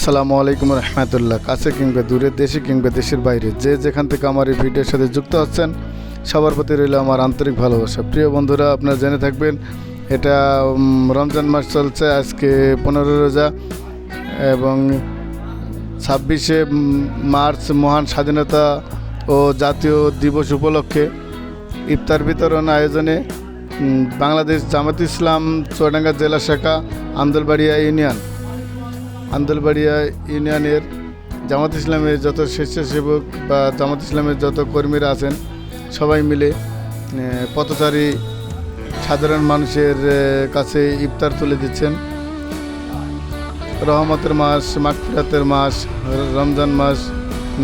আসসালামু আলাইকুম রহমতুল্লাহ। কাছে কিংবা দূরে, দেশে কিংবা দেশের বাইরে, যে যেখান থেকে আমার এই ভিডিওর সাথে যুক্ত হচ্ছেন সবার প্রতি রইল আমার আন্তরিক ভালোবাসা। প্রিয় বন্ধুরা, আপনারা জেনে থাকবেন, এটা রমজান মাস চলছে আজকে পনেরো রোজা এবং ছাব্বিশে মার্চ মহান স্বাধীনতা ও জাতীয় দিবস উপলক্ষে ইফতার বিতরণ আয়োজনে বাংলাদেশ জামাত ইসলাম চুয়াডাঙ্গা জেলা শাখা আন্দোলবাড়িয়া ইউনিয়ন আন্দোলবাড়িয়া ইউনিয়নের জামাত ইসলামের যত স্বেচ্ছাসেবক বা জামাত ইসলামের যত কর্মীরা আছেন, সবাই মিলে পথচারী সাধারণ মানুষের কাছে ইফতার তুলে দিচ্ছেন। রহমতের মাস, মাগফিরাতের মাস, রমজান মাস,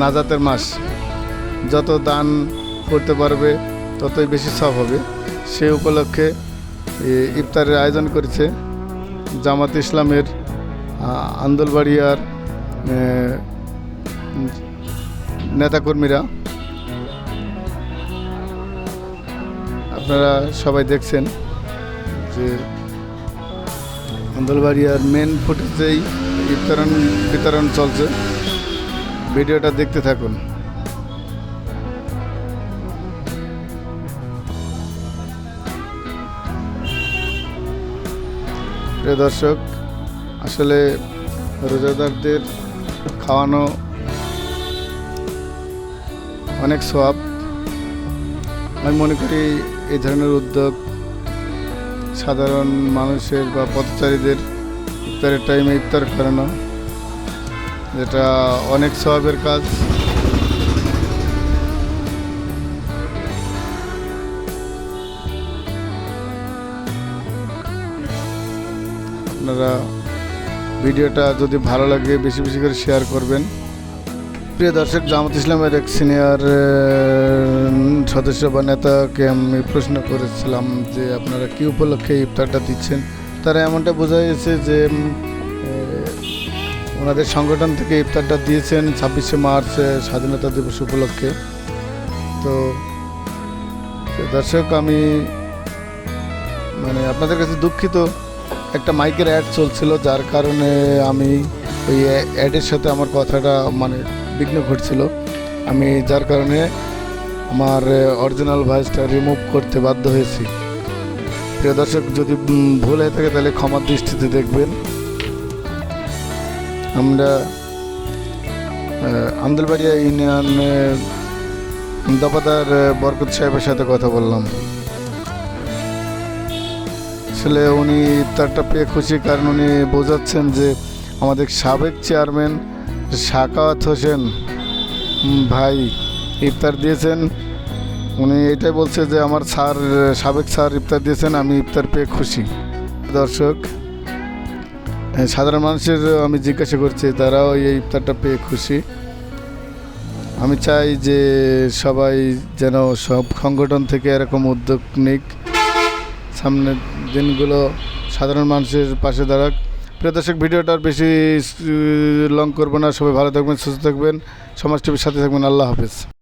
নাজাতের মাস, যত দান করতে পারবে, ততই বেশি সব হবে। সে উপলক্ষে ইফতারের আয়োজন করেছে জামাত ইসলামের আন্দোলবাড়িয়ার নেতাকর্মীরা। আপনারা সবাই দেখছেন যে আন্দোলবাড়িয়ার মেন ফুটেজেই বিতরণ বিতরণ চলছে। ভিডিওটা দেখতে থাকুন। প্রিয় দর্শক আসলে রোজাদারদের খাওয়ানো অনেক সব আমি মনে করি এই ধরনের উদ্যোগ সাধারণ মানুষের বা পথচারীদের ইফতারের টাইমে ইফতার করানো, যেটা অনেক সবাবের কাজ। আপনারা ভিডিওটা যদি ভালো লাগে, বেশি বেশি করে শেয়ার করবেন। প্রিয় দর্শক, জামাত ইসলামের এক সিনিয়র সদস্য বা নেতাকে আমি প্রশ্ন করেছিলাম যে, আপনারা কী উপলক্ষে ইফতারটা দিচ্ছেন? তারা এমনটা বোঝা গেছে যে ওনাদের সংগঠন থেকে ইফতারটা দিয়েছেন ছাব্বিশে মার্চ স্বাধীনতা দিবস উপলক্ষে। তো দর্শক, আমি মানে আপনাদের কাছে দুঃখিত। একটা মাইকের অ্যাড চলছিল যার কারণে আমি ওই অ্যাডের সাথে আমার কথাটা মানে বিঘ্ন ঘটছিল। আমি যার কারণে আমার অরিজিনাল ভয়েসটা রিমুভ করতে বাধ্য হয়েছি। প্রিয় দর্শক যদি ভুল হয়ে থাকে তাহলে ক্ষমার দৃষ্টিতে দেখবেন। আমরা আন্দোলবাড়িয়া ইউনিয়নে দফাদার আহ, বরকত সাহেবের সাথে কথা বললাম। আসলে উনি ইফতারটা পেয়ে খুশি কারণ উনি বোঝাচ্ছেন যে আমাদের সাবেক চেয়ারম্যান শাকাওয়াত হোসেন ভাই ইফতার দিয়েছেন। উনি এটাই বলছে যে আমার স্যার, সাবেক স্যার ইফতার দিয়েছেন, আমি ইফতার পেয়ে খুশি। দর্শক সাধারণ মানুষের আমি জিজ্ঞাসা করছি, তারাও এই ইফতারটা পেয়ে খুশি। আমি চাই যে সবাই যেন সব সংগঠন থেকে এরকম উদ্যোগ নিক। সামনের দিনগুলো সাধারণ মানুষের পাশে দাঁড়াক। প্রিয় দর্শক, ভিডিওটা আর বেশি লং করব না। সবাই ভালো থাকবেন, সুস্থ থাকবেন। সমাজ টিভির সাথে থাকবেন। আল্লাহ হাফেজ।